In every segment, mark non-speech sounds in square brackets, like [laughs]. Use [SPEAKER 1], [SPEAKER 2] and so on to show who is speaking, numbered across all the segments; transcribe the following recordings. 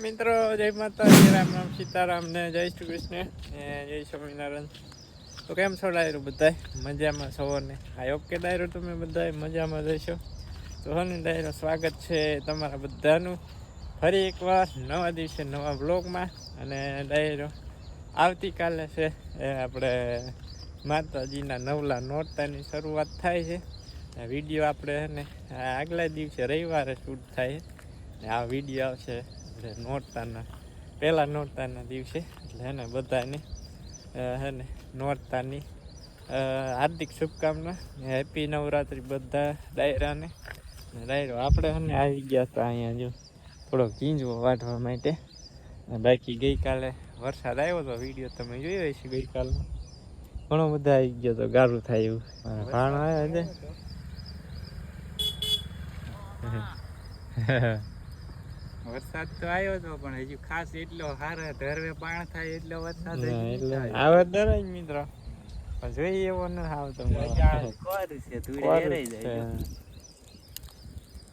[SPEAKER 1] મિત્રો, જય માતાજી, રામ રામ, સીતારામ ને જય શ્રી કૃષ્ણ જય સ્વામિનારાયણ. તો કેમ છો ડાયરો બધાય? મજામાં સવારને આઈ હોપ કે ડાયરો તમે બધાય મજામાં રહેશો તો હને ડાયરો, સ્વાગત છે તમારા બધાનું ફરી એકવાર નવા દિવસે નવા બ્લોગમાં અને ડાયરો, આવતીકાલે છે, એ આપણે માતાજીના નવલા નોરતાની શરૂઆત થાય છે. વીડિયો આપણે ને આગલા દિવસે રવિવારે શૂટ થાય ને આ વીડિયો આવશે આપણે નોરતાના, પહેલા નોરતાના દિવસે, એટલે હે ને બધાને હે ને નોરતાની હાર્દિક શુભકામના, હેપી નવરાત્રિ બધા ડાયરાને. ડાયરો આપણે હે આવી ગયા હતા અહીંયા જો, થોડોક ગીંજવો વાઢવા માટે. બાકી ગઈકાલે વરસાદ આવ્યો હતો વીડિયો તમે જોયો હશે ગઈકાલનો. ઘણો બધા આવી ગયો તો ગારું થાય એવું. ભાણ આવ્યા છે.
[SPEAKER 2] વરસાદ તો આવ્યો હતો પણ હજુ ખાસ એટલો હારા ધરવે પાણ થાય એટલો વરસાદ.
[SPEAKER 1] આવે દરરોજ મિત્રો. જોઈએ એવો ન આવતો.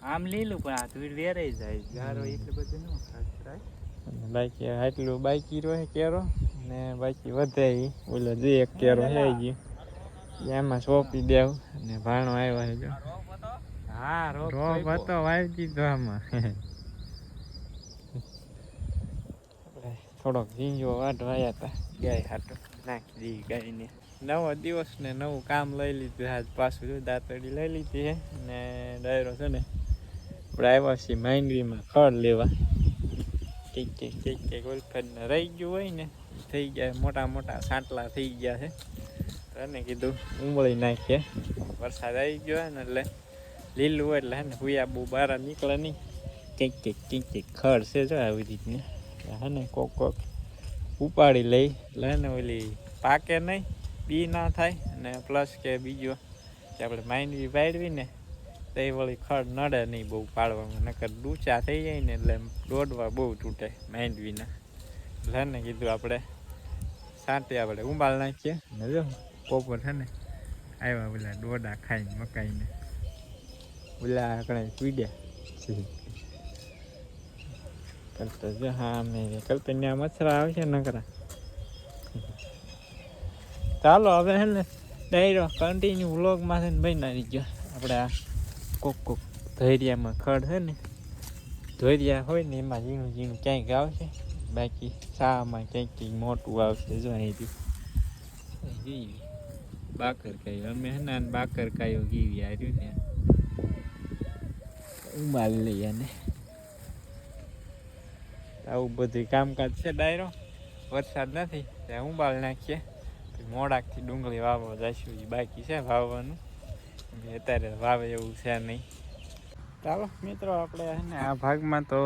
[SPEAKER 2] આમ લીલું પણ આ ધૂળ વેરાઈ જાય. ગારો એટલે બધું ન ખાસ થાય.
[SPEAKER 1] બાકી આટલું બાકી રહે કેરો ને બાકી વધે ઓલો જે એક કેરો છે ગયો એમાં સોંપી દેવ ને ભાણો આવ્યો છે
[SPEAKER 2] હા રોપ
[SPEAKER 1] હતો વાવી દીધો આમાં આપણે થોડોક ઝીંજો વાઢવાયા હતા ગાય હાટો નાખી દીધી ગાયને. નવો દિવસ ને નવું કામ લઈ લીધું. આજ પાછું દાંતડી લઈ લીધી છે ને ડાયરો છે ને, આપણે આવ્યા છીએ માંડવીમાં ખડ લેવા. ઠીક ઠીક ઠીક ઠીક ઓલફેડને રહી ગયું હોય ને, થઈ ગયા, મોટા મોટા સાંટલા થઈ ગયા છે. તો એને કીધું, ઉંબળી નાખીએ. વરસાદ આવી ગયો ને એટલે લીલું હોય એટલે ને હુયા બહુ બહાર નીકળે નહીં. કંઈક કંઈક કંઈક કંઈક ખડ છે જો આવી રીતની. હે કોક કોક ઉપાડી લઈ એટલે ને ઓલી પાકે નહીં, બી ના થાય. અને પ્લસ કે બીજો કે આપણે માંડવી પાડવી ને, તો એ વળી ખડ નડે નહીં બહુ પાડવામાં. નકર ડૂચા થઈ જાય ને એટલે દોડવા બહુ તૂટે માંડવીના. એટલે ને કીધું આપણે સાંટે આપણે ઉંબાળ નાખીએ. ને જો પોપર છે ને આવ્યા પેલા દોડા ખાઈને, મકાઈને. ઓલા આપણે પીડ્યા. કરતો જો હા મેં કલ્પન્યા મચ્છરા આવશે નકરા ચાલો હવે હે ને ડાયરો કન્ટિન્યુ વ્લોગમાં છે ને બની ગયો આપણે આ કોક કોક ધૈર્યામાં ખડ છે ને ધોરિયા હોય ને એમાં ઝીણું ઝીણું ક્યાંક આવશે બાકી શામાં ક્યાંક ક્યાંક મોટું આવશે જો અહીંથી બાકર કાયો અમે હે ને બાકર કાયો ગીવી આવ્યું ને ઉમાલી લઈએ ને આવું બધું કામકાજ છે ડાયરો. વરસાદ નથી ત્યાં ઉંબાળ નાખીએ. મોડાકથી ડુંગળી વાવવા જઈશું એ બાકી છે વાવવાનું. અત્યારે વાવે એવું છે નહીં. ચાલો, મિત્રો, આપણે ને આ ભાગમાં તો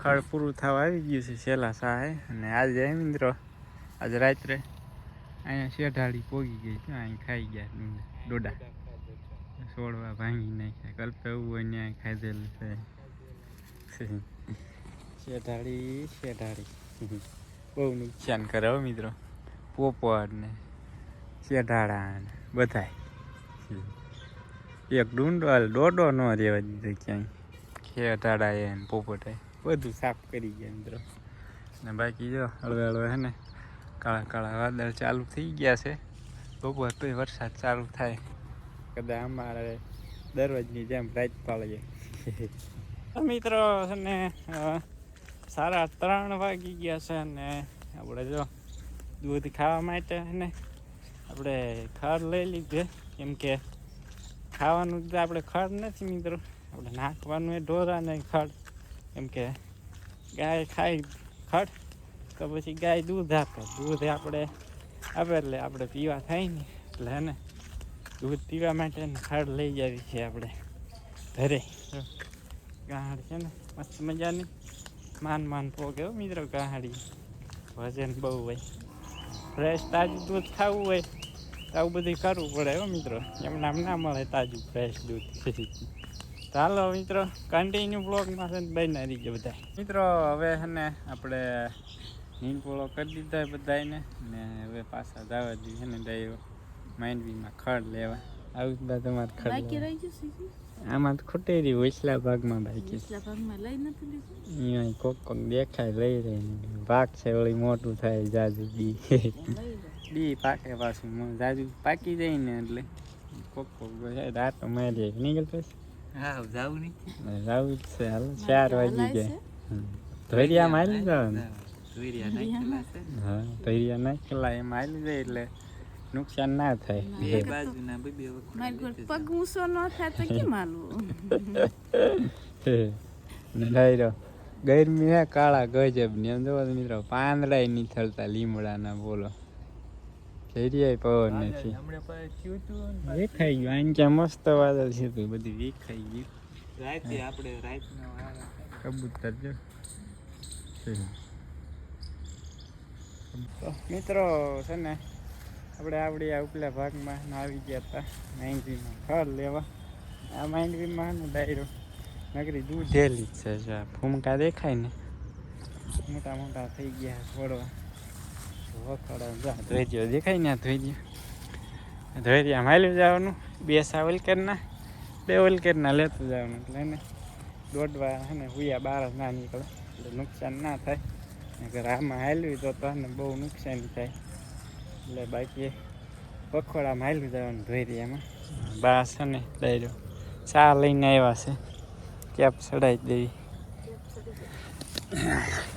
[SPEAKER 1] ખડ પૂરું થવા આવી ગયું છે છેલ્લા સાહે. અને આજે હે મિત્રો, આજે રાત્રે અહીંયા શેઢાળી પોગી ગઈ છે, અહીં ખાઈ ગયા ડોડા. છોડવા ભાંગી નાખ્યા, કલ્પે એવું હોય ત્યાં ખાધેલું છે. શેઢાળી શેઢાળી. બહુ નુકસાન કરે હો મિત્રો. પોપટ ને શેઢાળા ને બધાય. એક ડુંડો દોડો ન રહેવા દીધો ક્યાંય. શેઢાળા એ પોપટાય પોપટે. બધું સાફ કરી ગયા મિત્રો. ને બાકી જો હળવે હળવે હે ને કાળા કાળા વાદળ ચાલુ થઈ ગયા છે. બપોર તો વરસાદ ચાલુ થાય. કદાચ અમારે દરરોજની જેમ રાત પાડીએ મિત્રો ને સાડા ત્રણ વાગી ગયા છે ને આપણે જો દૂધ ખાવા માટે ને આપણે ખડ લઈ લીધે. કેમ કે ખાવાનું તો આપણે ખડ નથી મિત્રો. આપણે નાખવાનું એ ઢોરાને ખડ કેમ કે ગાય ખાય ખડ તો પછી ગાય દૂધ આપે. દૂધ આપણે આપે એટલે આપણે પીવા થાય ને. એટલે હે ને દૂધ પીવા માટે ખડ લઈ જવી છે આપણે ઘરે. જો, છે ને મસ્ત મજાની. માન માન પોગે મિત્રો ગાહડી. વજન બહુ હોય. ફ્રેશ તાજું દૂધ ખાવું હોય તો આવું બધું કરવું પડે હો મિત્રો. એમને આમ ના મળે તાજું ફ્રેશ દૂધ. [laughs] ચાલો મિત્રો કન્ટિન્યુ બ્લોગમાં છે બની રહીજો બધા. મિત્રો હવે ને આપણે નીંદ પોળો કરી દીધો હોય બધાને ને હવે પાછા જવા દઈએ ને ડાયો માંડવીમાં ખડ લેવા. આવું બધા તમારે ખડ
[SPEAKER 3] બાકી રહી જશે?
[SPEAKER 1] આમાં તો ખોટી રહી ઓછલા ભાગમાં બાકી
[SPEAKER 3] નીચલા ભાગમાં લઈ નથી લીધું?
[SPEAKER 1] અહીંયા કોક કોક દેખાય લઈ રહી ભાગ છે વળી મોટું થાય જાજુ બી. બી પાકે પાછું જાજુ પાકી જાય ને એટલે કોક કોક રાતો મારી નીકળ પછી
[SPEAKER 2] હા જાવું નહીં.
[SPEAKER 1] રાવું જ છે હાલ ચાર વાગી ગયા. ધોરિયા મારી જવાનું.
[SPEAKER 2] ધોરિયા નાખેલા છે.
[SPEAKER 1] હા ધોરિયા નાખેલા એમાં આવી જાય એટલે નુકસાન ના થાય.
[SPEAKER 2] બે બાજુના બે બે
[SPEAKER 3] પગ ઊંચો ન થાય તો કેમ હાલવું? [laughs]
[SPEAKER 1] ને રહ્યો. ગરમી હે કાળા ગજબની. એમ જોવો મિત્રો પાંદડા નીથળતા લીમડાના બોલો. ધૈર્યાય પવન નથી. વેખાઈ ગયું. આમ ક્યાં મસ્ત વાદળ છે તો બધી વેખાઈ ગયું
[SPEAKER 2] રાતે આપણે રાતનો
[SPEAKER 1] કબૂતર જો. મિત્રો છે ને આપણે આવડી આ ઉપલા ભાગમાં ને આવી ગયા હતા માંડવીમાં. ફળ લેવા. આ માંડવીમાં ને ડાયરો. નગરી દૂધેલી જ છે ફૂમકા દેખાય ને. મોટા મોટા થઈ ગયા છોડવા વખડા જા. ધોઈજો દેખાય ને આ ધોઈજો ધોઈયા માલ્યું જવાનું. બે સાવલ કરના બે ઓલ કરના લેતું જવાનું એટલે એને દોડવા ને હુયા બાર ના નીકળે. એટલે નુકસાન ના થાય. નકર આમાં હાલ્યું તો તને બહુ નુકસાન થાય. એટલે બાકી પખોડામાં હાલ્યું જવાનું ધોઈ એમાં. બા છે ને ડાયરો ચા લઈને આવ્યા છે. કેપ ચડાવી દેવી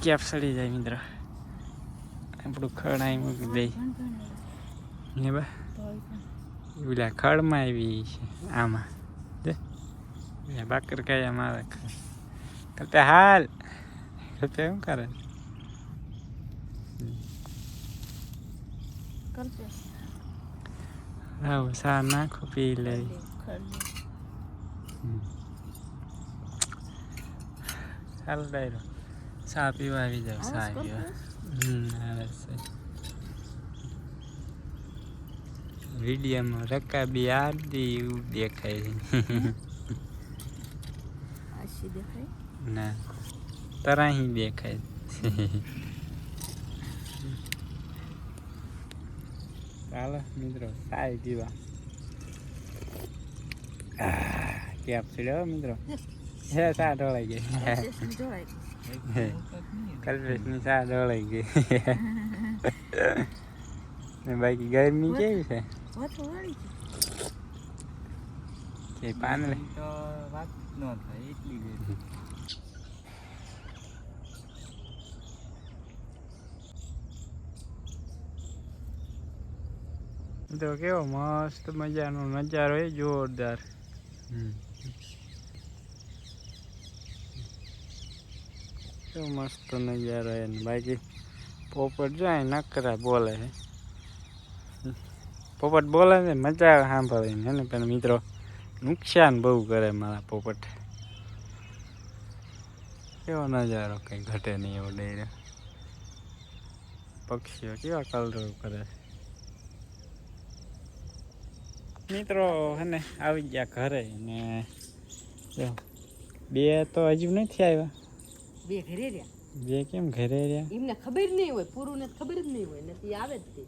[SPEAKER 1] કેપ ચડી જાય મિત્ર. આપણું ખડ અહીં મૂકી દઈ ને બા? પેલા ખડમાં આવી છે, આમાં. ઓલા બાકર કયા મારે કરતા હાલ. કરતા શું કરે? આવો સા નાખો પી લે.
[SPEAKER 3] ખડ
[SPEAKER 1] ડાયરો સા પીવા આવી જાવ
[SPEAKER 3] આવાજ
[SPEAKER 1] પીવા હમ આવે છે. વિડીયોમાં રકાબી એવું દેખાય ના તરાહી દેખાય ચાલો મિત્રો સારી જીવા. કેપ ચડ્યો મિત્રો? હે સા ઢોળાઈ ગઈ.
[SPEAKER 3] કલ્પેશને
[SPEAKER 1] સા ઢોળાઈ ગઈ. બાકી ગરમી કેવી છે?
[SPEAKER 3] પાન
[SPEAKER 1] કે પાનલે?
[SPEAKER 2] તો વાત ન થાય, એટલી ગઈ
[SPEAKER 1] તો કેવો મસ્ત મજાનો નજારો એ જોરદાર. કેવો મસ્ત નજારો એ ને બાકી પોપટ જાય નકરા બોલે છે. પોપટ બોલે છે મજા આવે સાંભળીને હે ને? પણ મિત્રો નુકસાન બહુ કરે મારા પોપટ. કેવો નજારો કઈ ઘટે નહીં એવો ડેરે પક્ષીઓ કેવા કલરો કરે છે. મિત્રો હે આવી ગયા ઘરે ને જો બે તો હજુ નથી આવ્યા.
[SPEAKER 4] બે ઘરે રહ્યા?
[SPEAKER 1] બે કેમ ઘરે રહ્યા?
[SPEAKER 4] એમને ખબર નહીં હોય પૂરું ને ખબર જ નહીં હોય નથી આવે જ
[SPEAKER 1] છે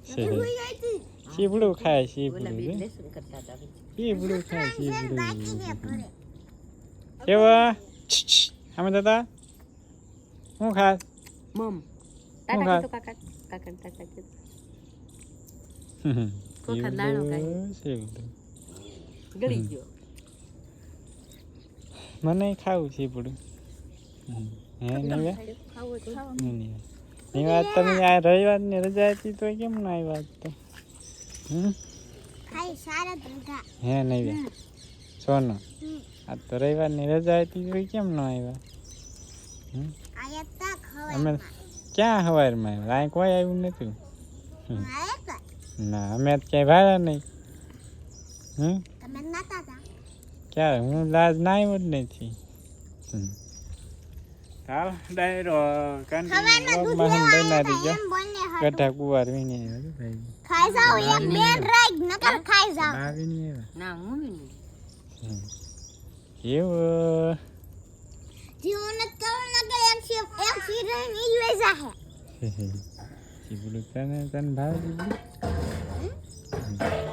[SPEAKER 1] શીપડું ખાય શીપડું શીપડું ખાય શીપડું કેવા? અમે દાદા. શું ખાસ?
[SPEAKER 4] મમ.
[SPEAKER 1] હું ખાય?
[SPEAKER 4] કાકા કાકા ખોખા દાણો
[SPEAKER 1] શીપડું
[SPEAKER 4] ગળી ગયો.
[SPEAKER 1] મને ખાવું
[SPEAKER 4] છે પડું તો
[SPEAKER 1] વાત તમે આ રવિવારની રજા હતી તો કેમ ના આવ્યા આજ તો? હે નહીં સોનો આ તો રવિવારની રજા હતી તો કેમ ન આવ્યા? અમે ક્યાં સવારમાં આવ્યા? અહીં કોઈ આવ્યું નથી. હમ. ના અમે ક્યાંય ભાડા નહીં. હમ? ક્યારે? હું લાજ ના આવ્યો જ નથી. હમ. હાલ ડાયરો બનાવી જો ગઢા કુવાર વીને બેન ભાઈ નકર ખાઈ જાવ
[SPEAKER 4] ના હું બી નહીં
[SPEAKER 1] હમ. કેવું ચીબડું તને તને ભાવે ચીબડું
[SPEAKER 4] બહુ
[SPEAKER 1] સીભડું
[SPEAKER 4] ભાવે
[SPEAKER 1] તો
[SPEAKER 4] તને તન
[SPEAKER 1] ભાવ
[SPEAKER 4] ભાવે,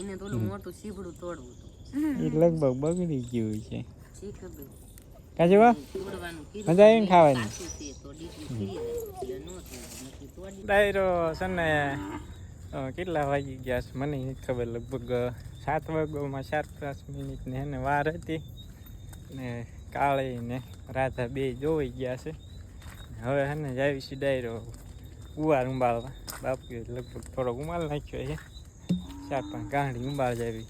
[SPEAKER 4] એને મોટું તોડવું હતું.
[SPEAKER 1] એ લગભગ બગડી ગયું છે. મજા ખાવાની. ડાયરો છે ને કેટલા વાગી ગયા છે મને નથી ખબર લગભગ સાત વાગ્યામાં ચાર પાંચ મિનિટ ને એને વાર હતી. ને કાળી ને રાધા બે જોઈ ગયા છે. હવે હે ને જાવી છે ડાયરો ઉવાર ઉંબાળવા. બાપુએ લગભગ થોડોક ઉમાલ નાખ્યો છે. ચાર પાંચ ગાંડી ઉંબાળ જાવી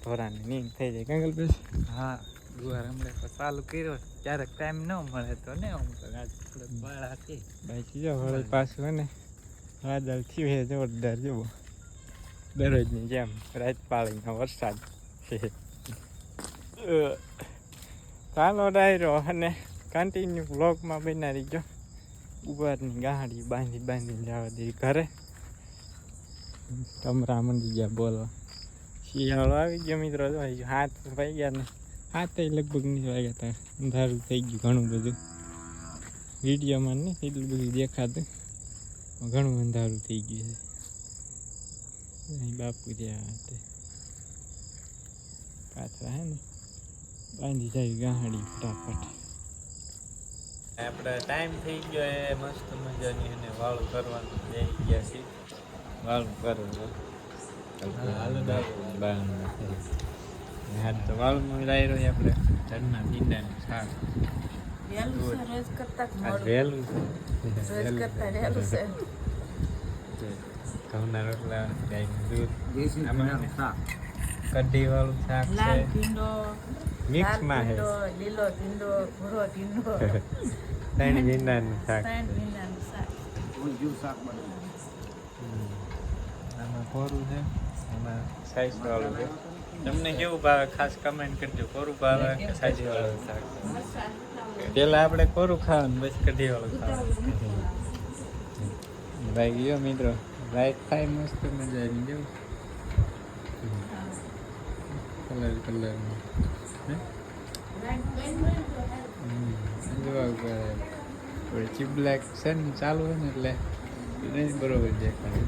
[SPEAKER 1] ઢોરાની નીંદ થઈ જાય. કંગલ પછી
[SPEAKER 2] હા ગુવાર હમણાં ચાલુ કર્યો. ક્યારેક ટાઈમ ન મળે તો ને બાળા હતી
[SPEAKER 1] બાકી જો હવે પાછું હોય ને વાદળ થયું છે જોરદાર જુઓ. દરરોજની જેમ રાત પાળીનો વરસાદ છે. ચાલો ડાયરો અને કન્ટિન્યુ બ્લોગમાં બનાવી ગયો. ઉવારની ગાડી બાંધી બાંધીને જવા દે ઘરે. કમરા મંડી ગયા બોલવા. શિયાળો આવી ગયો મિત્રો હાથ ગયા ને. હાથે લગભગ નહીં વાગ્યા હતા અંધારું થઈ ગયું ઘણું બધું. વિડીયોમાં નહીં એટલું બધું દેખાતું. ઘણું અંધારું થઈ ગયું છે. બાપુ ત્યાં તે પાછા હે ને, બાંધી જાય ગાડી ફટાફટ. આપણે ટાઈમ થઈ ગયો એ મસ્ત મજાની એને વાળું કરવાનું જઈ ગયા છે વાળું કરવું હાથ તો વાળું લાવી રહ્યો આપણે. ચડના ભીંડાનું શાક.
[SPEAKER 3] વહેલું છે.
[SPEAKER 1] ઘઉંના રોટલા ગાયનું દૂધ. કઢી વાળું શાક છે. મિક્સમાં
[SPEAKER 3] લાલ
[SPEAKER 1] છે
[SPEAKER 3] લીલો ભીંડો ભૂરો ભીંડો. [laughs]
[SPEAKER 1] ત્રણ [laughs] ભીંડાનું શાક.
[SPEAKER 3] ત્રણ ભીંડાનું શાક.
[SPEAKER 1] હમ. આમાં કોરું છે? આમાં સાઈઝ વાળું છે. [laughs] તમને કેવું ભાવે? ખાસ કમેન્ટ કરજો. કોરું ભાવે કે સાઈઝ વાળું શાક? પેલા આપણે કોરું ખાવાનું બસ કઢી વાળું ખાવાનું. ભાઈ ગયો મિત્રો. રાઈટ થાય મસ્ત મજા આવી જવું કલર કલર જોવા ઉપર થોડી ચીપ બ્લેક છે ને ચાલુ હોય ને એટલે નહીં બરોબર દેખાય.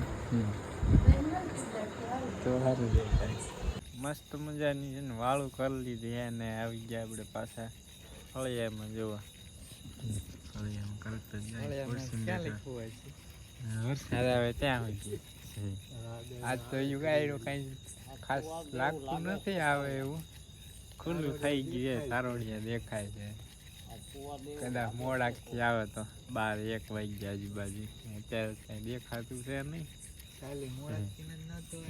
[SPEAKER 1] તો સારું દેખાય. મસ્ત મજાની છે ને વાળું કરી લીધી અને આવી ગયા આપણે પાછા. ફળિયામાં જોવા. ફળિયામાં કરતા જાય. ખુરશીમાં બેઠા. હા, વરસાદ આવે ત્યાં હોય આજ તો કાંઈ કાંઈ ખાસ લાગતું નથી આવે એવું. ખુલ્લું થઈ ગયું છે, સારોડિયા દેખાય છે. કદાચ મોડાકથી આવે તો બાર એક વાગ્યા આજુબાજુ. અત્યારે કઈ દેખાતું છે નહીં.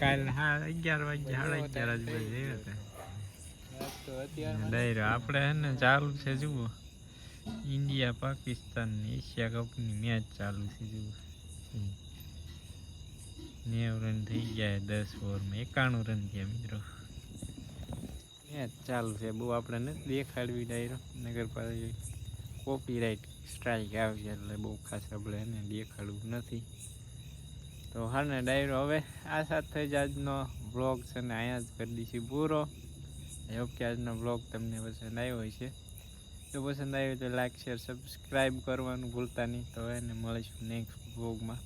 [SPEAKER 1] કાલે હા, અગિયાર વાગ્યા સાડા અગિયાર આજુબાજુ આવ્યા ડાયરો આપણે હે ને ચાલુ છે, જુઓ. ઇન્ડિયા પાકિસ્તાનની એશિયા કપની મેચ ચાલુ છે, જુઓ. નેવ રન થઈ ગયા દસ ઓવરમાં એકાણું રન થયા મિત્રો. મેચ ચાલુ છે. બહુ આપણે નથી દેખાડવી ડાયરો. નગરપાલિકા કોપીરાઇટ સ્ટ્રાઇક આવી છે એટલે બહુ ખાસ આપણે એને દેખાડવું નથી. તો હા ડાયરો, હવે આ સાથે જ આજનો બ્લોગ છે ને અહીંયા જ કરી દઈશું પૂરો. હોપ કે આજનો બ્લોગ તમને પસંદ આવ્યો છે. જો પસંદ આવ્યો તો લાઈક શેર સબસ્ક્રાઈબ કરવાનું ભૂલતા નહીં. તો એને મળીશું નેક્સ્ટ બ્લોગમાં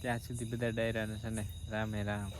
[SPEAKER 1] ત્યાં સુધી બધા ડાયરાને છે ને રામે રામ.